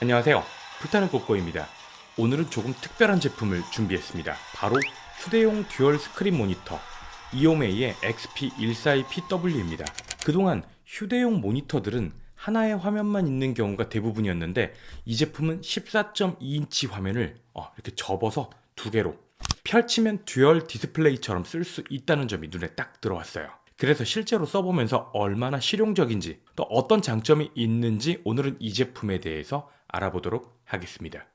안녕하세요. 불타는 꼬꼬입니다. 오늘은 조금 특별한 제품을 준비했습니다. 바로 휴대용 듀얼 스크린 모니터 이오메이의 XP142PW입니다. 그동안 휴대용 모니터들은 하나의 화면만 있는 경우가 대부분이었는데 이 제품은 14.2인치 화면을 어, 이렇게 접어서 두 개로 펼치면 듀얼 디스플레이처럼 쓸 수 있다는 점이 눈에 딱 들어왔어요. 그래서 실제로 써보면서 얼마나 실용적인지 또 어떤 장점이 있는지 오늘은 이 제품에 대해서 알아보도록 하겠습니다.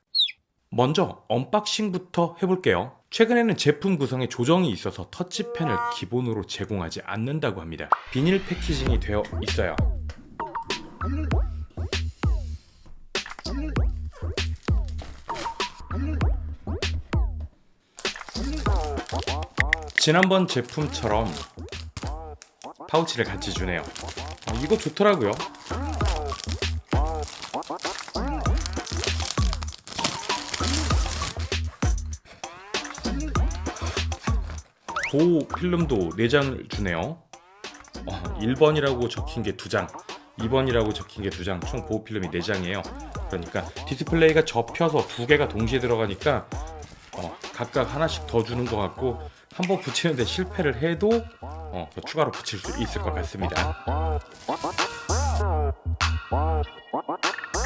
먼저 언박싱부터 해볼게요. 최근에는 제품 구성에 조정이 있어서 터치펜을 기본으로 제공하지 않는다고 합니다. 비닐 패키징이 되어 있어요. 지난번 제품처럼 파우치를 같이 주네요. 어, 이거 좋더라고요. 보호 필름도 4장을 주네요. 어, 1번이라고 적힌 게 2장, 2번이라고 적힌 게 2장, 총 보호 필름이 4장이에요. 그러니까 디스플레이가 접혀서 두 개가 동시에 들어가니까 어, 각각 하나씩 더 주는 것 같고 한 번 붙이는데 실패를 해도 어, 더 추가로 붙일 수 있을 것 같습니다.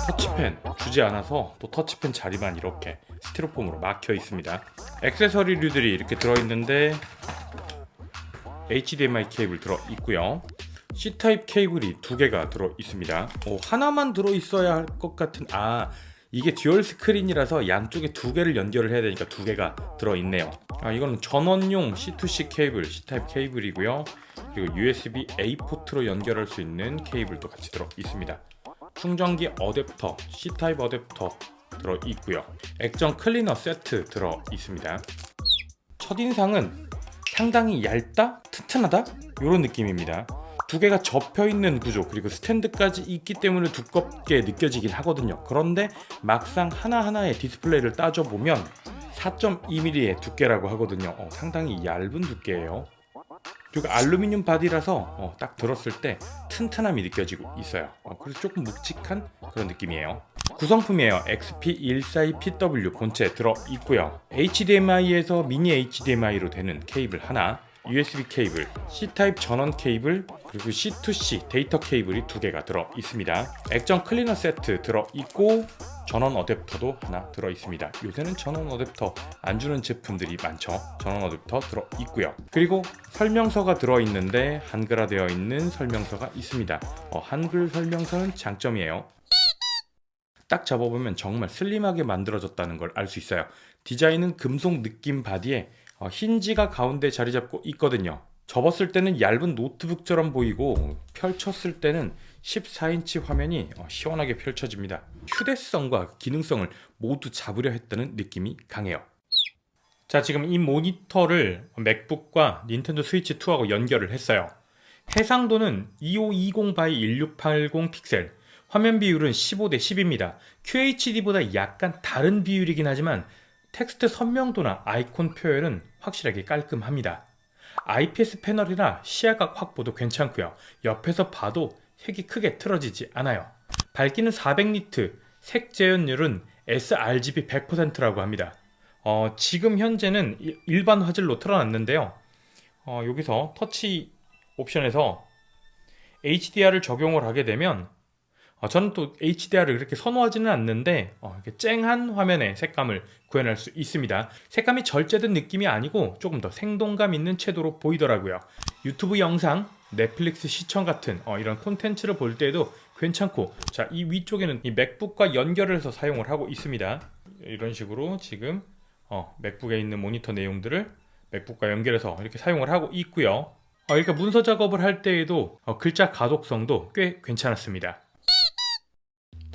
터치펜 주지 않아서 또 터치펜 자리만 이렇게 스티로폼으로 막혀 있습니다. 액세서리류들이 이렇게 들어있는데 HDMI 케이블 들어 있고요. C 타입 케이블이 두 개가 들어 있습니다. 오, 하나만 들어 있어야 할 것 같은 아 이게 듀얼 스크린이라서 양쪽에 두 개를 연결을 해야 되니까 두 개가 들어 있네요. 아 이거는 전원용 C2C 케이블 C 타입 케이블이고요. 그리고 USB A 포트로 연결할 수 있는 케이블도 같이 들어 있습니다. 충전기 어댑터 C 타입 어댑터 들어 있고요. 액정 클리너 세트 들어 있습니다. 첫인상은 상당히 얇다, 튼튼하다 이런 느낌입니다. 두 개가 접혀 있는 구조 그리고 스탠드까지 있기 때문에 두껍게 느껴지긴 하거든요. 그런데 막상 하나하나의 디스플레이를 따져 보면 4.2mm의 두께라고 하거든요. 어, 상당히 얇은 두께예요. 그리고 알루미늄 바디라서 어, 딱 들었을 때 튼튼함이 느껴지고 있어요. 어, 그래서 조금 묵직한 그런 느낌이에요. 구성품이에요. XP142PW 본체 들어 있고요. HDMI에서 미니 HDMI로 되는 케이블 하나, USB 케이블, C 타입 전원 케이블, 그리고 C2C 데이터 케이블이 두 개가 들어 있습니다. 액정 클리너 세트 들어 있고 전원 어댑터도 하나 들어 있습니다. 요새는 전원 어댑터 안 주는 제품들이 많죠. 전원 어댑터 들어 있고요. 그리고 설명서가 들어 있는데 한글화되어 있는 설명서가 있습니다. 어, 한글 설명서는 장점이에요. 딱 잡아보면 정말 슬림하게 만들어졌다는 걸 알 수 있어요. 디자인은 금속 느낌 바디에 어, 힌지가 가운데 자리 잡고 있거든요. 접었을 때는 얇은 노트북처럼 보이고 펼쳤을 때는 14인치 화면이 어, 시원하게 펼쳐집니다. 휴대성과 기능성을 모두 잡으려 했다는 느낌이 강해요. 자, 지금 이 모니터를 맥북과 닌텐도 스위치 2하고 연결을 했어요. 해상도는 2520 by 1680 픽셀, 화면 비율은 15대 10입니다. QHD보다 약간 다른 비율이긴 하지만 텍스트 선명도나 아이콘 표현은 확실하게 깔끔합니다. IPS 패널이라 시야각 확보도 괜찮고요. 옆에서 봐도 색이 크게 틀어지지 않아요. 밝기는 400니트, 색 재현율은 sRGB 100%라고 합니다. 어, 지금 현재는 일- 일반 화질로 틀어놨는데요. 어, 여기서 터치 옵션에서 HDR을 적용을 하게 되면 어, 저는 또 HDR을 그렇게 선호하지는 않는데 어, 이렇게 쨍한 화면의 색감을 구현할 수 있습니다. 색감이 절제된 느낌이 아니고 조금 더 생동감 있는 채도로 보이더라고요. 유튜브 영상, 넷플릭스 시청 같은 어, 이런 콘텐츠를 볼 때에도 괜찮고 자 이 위쪽에는 이 맥북과 연결을 해서 사용을 하고 있습니다. 이런 식으로 지금 어, 맥북에 있는 모니터 내용들을 맥북과 연결해서 이렇게 사용을 하고 있고요. 어, 그러니까 문서 작업을 할 때에도 어, 글자 가독성도 꽤 괜찮았습니다.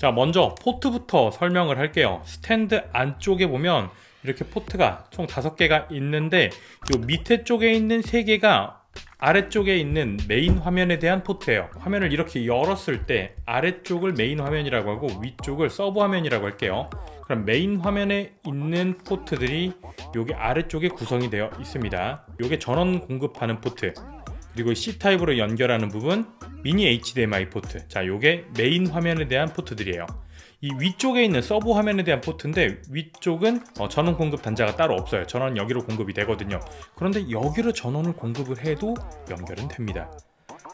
자, 먼저 포트부터 설명을 할게요. 스탠드 안쪽에 보면 이렇게 포트가 총 5개가 있는데 요 밑에 쪽에 있는 3개가 아래쪽에 있는 메인 화면에 대한 포트예요. 화면을 이렇게 열었을 때 아래쪽을 메인 화면이라고 하고 위쪽을 서브 화면이라고 할게요. 그럼 메인 화면에 있는 포트들이 여기 아래쪽에 구성이 되어 있습니다. 요게 전원 공급하는 포트. 그리고 C 타입으로 연결하는 부분 미니 HDMI 포트. 자, 요게 메인 화면에 대한 포트들이에요. 이 위쪽에 있는 서브 화면에 대한 포트인데 위쪽은 어, 전원 공급 단자가 따로 없어요. 전원 여기로 공급이 되거든요. 그런데 여기로 전원을 공급을 해도 연결은 됩니다.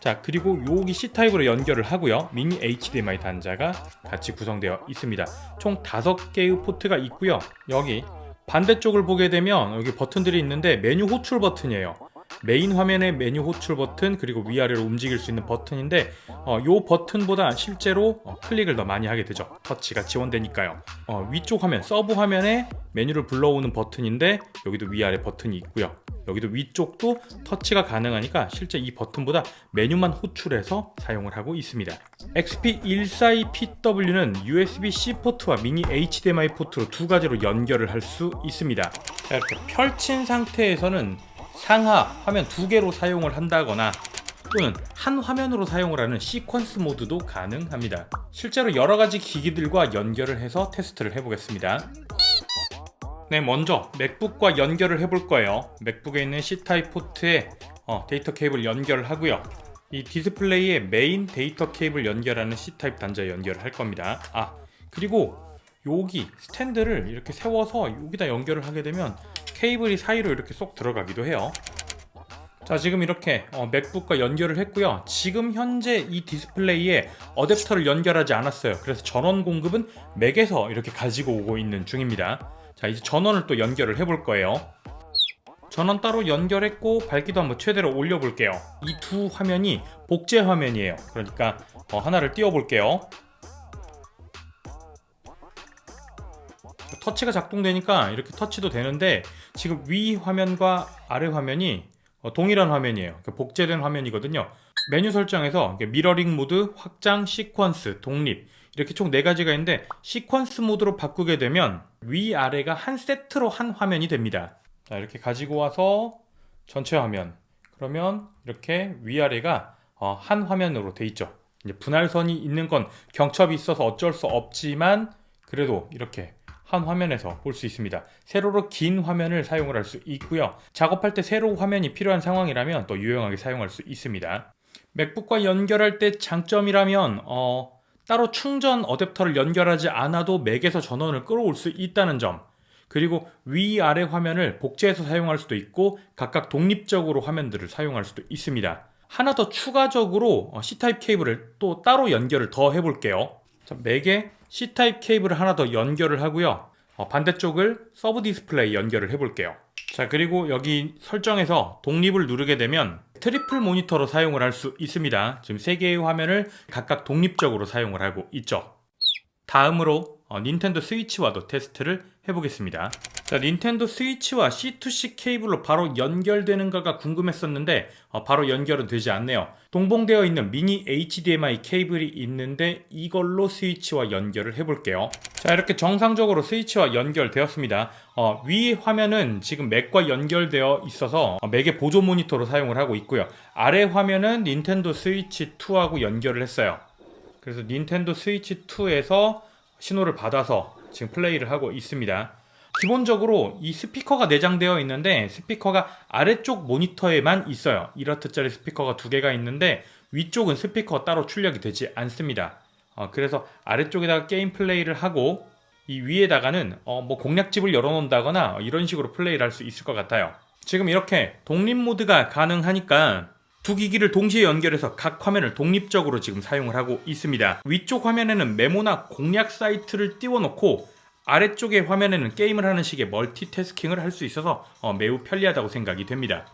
자 그리고 여기 C 타입으로 연결을 하고요. 미니 HDMI 단자가 같이 구성되어 있습니다. 총 5개의 포트가 있고요. 여기 반대쪽을 보게 되면 여기 버튼들이 있는데 메뉴 호출 버튼이에요. 메인 화면의 메뉴 호출 버튼 그리고 위아래로 움직일 수 있는 버튼인데 어, 요 버튼보다 실제로 어, 클릭을 더 많이 하게 되죠. 터치가 지원되니까요. 어, 위쪽 화면 서브 화면에 메뉴를 불러오는 버튼인데 여기도 위아래 버튼이 있고요. 여기도 위쪽도 터치가 가능하니까 실제 이 버튼보다 메뉴만 호출해서 사용을 하고 있습니다. XP142PW는 USB-C 포트와 미니 HDMI 포트로 두 가지로 연결을 할 수 있습니다. 자, 이렇게 펼친 상태에서는 상하 화면 두 개로 사용을 한다거나 또는 한 화면으로 사용을 하는 시퀀스 모드도 가능합니다. 실제로 여러 가지 기기들과 연결을 해서 테스트를 해보겠습니다. 네, 먼저 맥북과 연결을 해볼 거예요. 맥북에 있는 C타입 포트에 어, 데이터 케이블 연결을 하고요. 이 디스플레이에 메인 데이터 케이블 연결하는 C타입 단자 연결을 할 겁니다. 아, 그리고 여기 스탠드를 이렇게 세워서 여기다 연결을 하게 되면 케이블이 사이로 이렇게 쏙 들어가기도 해요. 자 지금 이렇게 어, 맥북과 연결을 했고요. 지금 현재 이 디스플레이에 어댑터를 연결하지 않았어요. 그래서 전원 공급은 맥에서 이렇게 가지고 오고 있는 중입니다. 자 이제 전원을 또 연결을 해볼 거예요. 전원 따로 연결했고 밝기도 한번 최대로 올려 볼게요. 이 두 화면이 복제 화면이에요. 그러니까 어, 하나를 띄워 볼게요 터치가 작동되니까 이렇게 터치도 되는데 지금 위 화면과 아래 화면이 어, 동일한 화면이에요. 그러니까 복제된 화면이거든요. 메뉴 설정에서 미러링 모드, 확장, 시퀀스, 독립 이렇게 총 네 가지가 있는데 시퀀스 모드로 바꾸게 되면 위 아래가 한 세트로 한 화면이 됩니다. 자, 이렇게 가지고 와서 전체 화면 그러면 이렇게 위 아래가 어, 한 화면으로 돼 있죠. 분할선이 있는 건 경첩이 있어서 어쩔 수 없지만 그래도 이렇게 한 화면에서 볼 수 있습니다. 세로로 긴 화면을 사용을 할 수 있고요. 작업할 때 세로 화면이 필요한 상황이라면 또 유용하게 사용할 수 있습니다. 맥북과 연결할 때 장점이라면 어, 따로 충전 어댑터를 연결하지 않아도 맥에서 전원을 끌어올 수 있다는 점. 그리고 위아래 화면을 복제해서 사용할 수도 있고 각각 독립적으로 화면들을 사용할 수도 있습니다. 하나 더 추가적으로 어, C타입 케이블을 또 따로 연결을 더 해볼게요. 자, 맥에 C타입 케이블을 하나 더 연결을 하고요. 어, 반대쪽을 서브 디스플레이 연결을 해볼게요. 자, 그리고 여기 설정에서 독립을 누르게 되면 트리플 모니터로 사용을 할 수 있습니다. 지금 세 개의 화면을 각각 독립적으로 사용을 하고 있죠. 다음으로 어, 닌텐도 스위치와도 테스트를 해보겠습니다. 자, 닌텐도 스위치와 C2C 케이블로 바로 연결되는가가 궁금했었는데 어, 바로 연결은 되지 않네요. 동봉되어 있는 미니 HDMI 케이블이 있는데 이걸로 스위치와 연결을 해볼게요. 자, 이렇게 정상적으로 스위치와 연결되었습니다. 어, 위 화면은 지금 맥과 연결되어 있어서 어, 맥의 보조 모니터로 사용을 하고 있고요. 아래 화면은 닌텐도 스위치 2하고 연결을 했어요. 그래서 닌텐도 스위치 2에서 신호를 받아서 지금 플레이를 하고 있습니다. 기본적으로 이 스피커가 내장되어 있는데 스피커가 아래쪽 모니터에만 있어요. 1W짜리 스피커가 두 개가 있는데 위쪽은 스피커가 따로 출력이 되지 않습니다. 어, 그래서 아래쪽에다가 게임 플레이를 하고 이 위에다가는 어, 뭐 공략집을 열어놓는다거나 이런 식으로 플레이를 할 수 있을 것 같아요. 지금 이렇게 독립 모드가 가능하니까 두 기기를 동시에 연결해서 각 화면을 독립적으로 지금 사용을 하고 있습니다. 위쪽 화면에는 메모나 공략 사이트를 띄워놓고 아래쪽의 화면에는 게임을 하는 식의 멀티태스킹을 할 수 있어서 어, 매우 편리하다고 생각이 됩니다.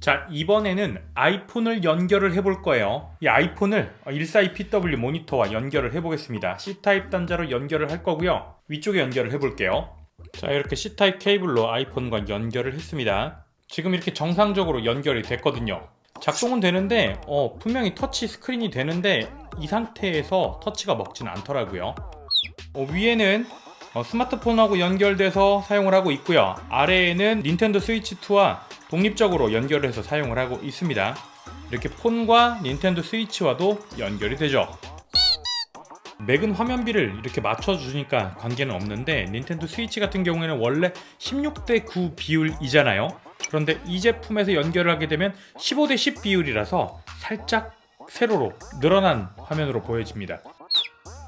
자, 이번에는 아이폰을 연결을 해볼 거예요. 이 아이폰을 142PW 모니터와 연결을 해보겠습니다. C타입 단자로 연결을 할 거고요. 위쪽에 연결을 해볼게요. 자, 이렇게 C타입 케이블로 아이폰과 연결을 했습니다. 지금 이렇게 정상적으로 연결이 됐거든요. 작동은 되는데 어, 분명히 터치 스크린이 되는데 이 상태에서 터치가 먹지는 않더라고요. 어, 위에는 어, 스마트폰하고 연결돼서 사용을 하고 있고요. 아래에는 닌텐도 스위치 2와 독립적으로 연결을 해서 사용을 하고 있습니다. 이렇게 폰과 닌텐도 스위치와도 연결이 되죠. 맥은 화면비를 이렇게 맞춰주니까 관계는 없는데 닌텐도 스위치 같은 경우에는 원래 16대 9 비율이잖아요. 그런데 이 제품에서 연결을 하게 되면 15대 10 비율이라서 살짝 세로로 늘어난 화면으로 보여집니다.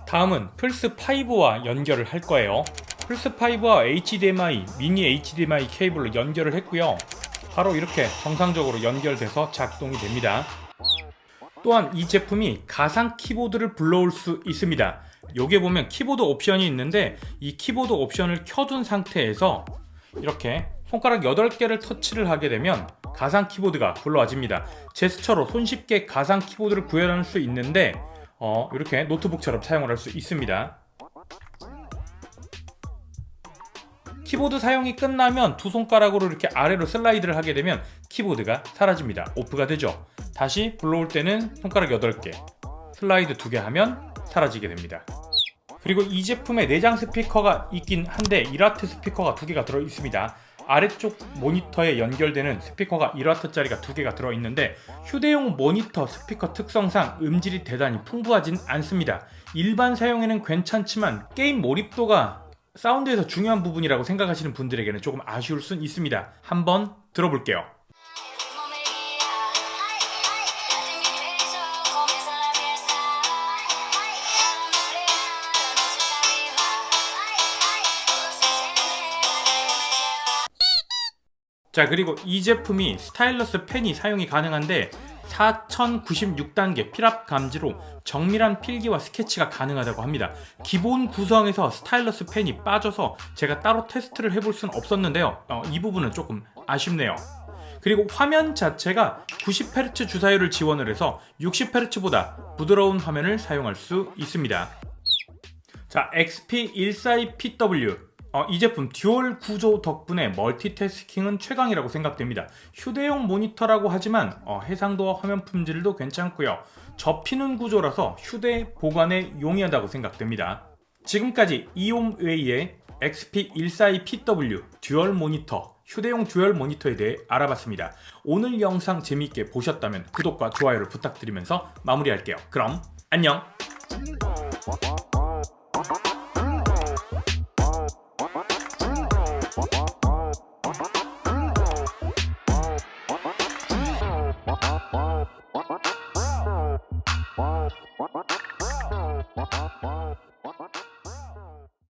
다음은 플스5와 연결을 할 거예요. 플스5와 HDMI, 미니 HDMI 케이블로 연결을 했고요. 바로 이렇게 정상적으로 연결돼서 작동이 됩니다. 또한 이 제품이 가상 키보드를 불러올 수 있습니다. 여기에 보면 키보드 옵션이 있는데 이 키보드 옵션을 켜둔 상태에서 이렇게 손가락 8개를 터치를 하게 되면 가상 키보드가 불러와집니다. 제스처로 손쉽게 가상 키보드를 구현할 수 있는데 어, 이렇게 노트북처럼 사용을 할 수 있습니다. 키보드 사용이 끝나면 두 손가락으로 이렇게 아래로 슬라이드를 하게 되면 키보드가 사라집니다. 오프가 되죠. 다시 불러올 때는 손가락 8개, 슬라이드 2개 하면 사라지게 됩니다. 그리고 이 제품에 내장 스피커가 있긴 한데 1와트 스피커가 두 개가 들어 있습니다. 아래쪽 모니터에 연결되는 스피커가 1와트짜리가 두 개가 들어 있는데 휴대용 모니터 스피커 특성상 음질이 대단히 풍부하진 않습니다. 일반 사용에는 괜찮지만 게임 몰입도가 사운드에서 중요한 부분이라고 생각하시는 분들에게는 조금 아쉬울 순 있습니다. 한번 들어볼게요. 자 그리고 이 제품이 스타일러스 펜이 사용이 가능한데 4096단계 필압 감지로 정밀한 필기와 스케치가 가능하다고 합니다. 기본 구성에서 스타일러스 펜이 빠져서 제가 따로 테스트를 해볼 수는 없었는데요. 어, 이 부분은 조금 아쉽네요. 그리고 화면 자체가 90Hz 주사율을 지원을 해서 60Hz보다 부드러운 화면을 사용할 수 있습니다. 자, XP142PW. 어, 이 제품 듀얼 구조 덕분에 멀티태스킹은 최강이라고 생각됩니다. 휴대용 모니터라고 하지만 어, 해상도와 화면 품질도 괜찮고요. 접히는 구조라서 휴대 보관에 용이하다고 생각됩니다. 지금까지 이옴웨이의 XP142PW 듀얼 모니터 휴대용 듀얼 모니터에 대해 알아봤습니다. 오늘 영상 재미있게 보셨다면 구독과 좋아요를 부탁드리면서 마무리할게요. 그럼 안녕!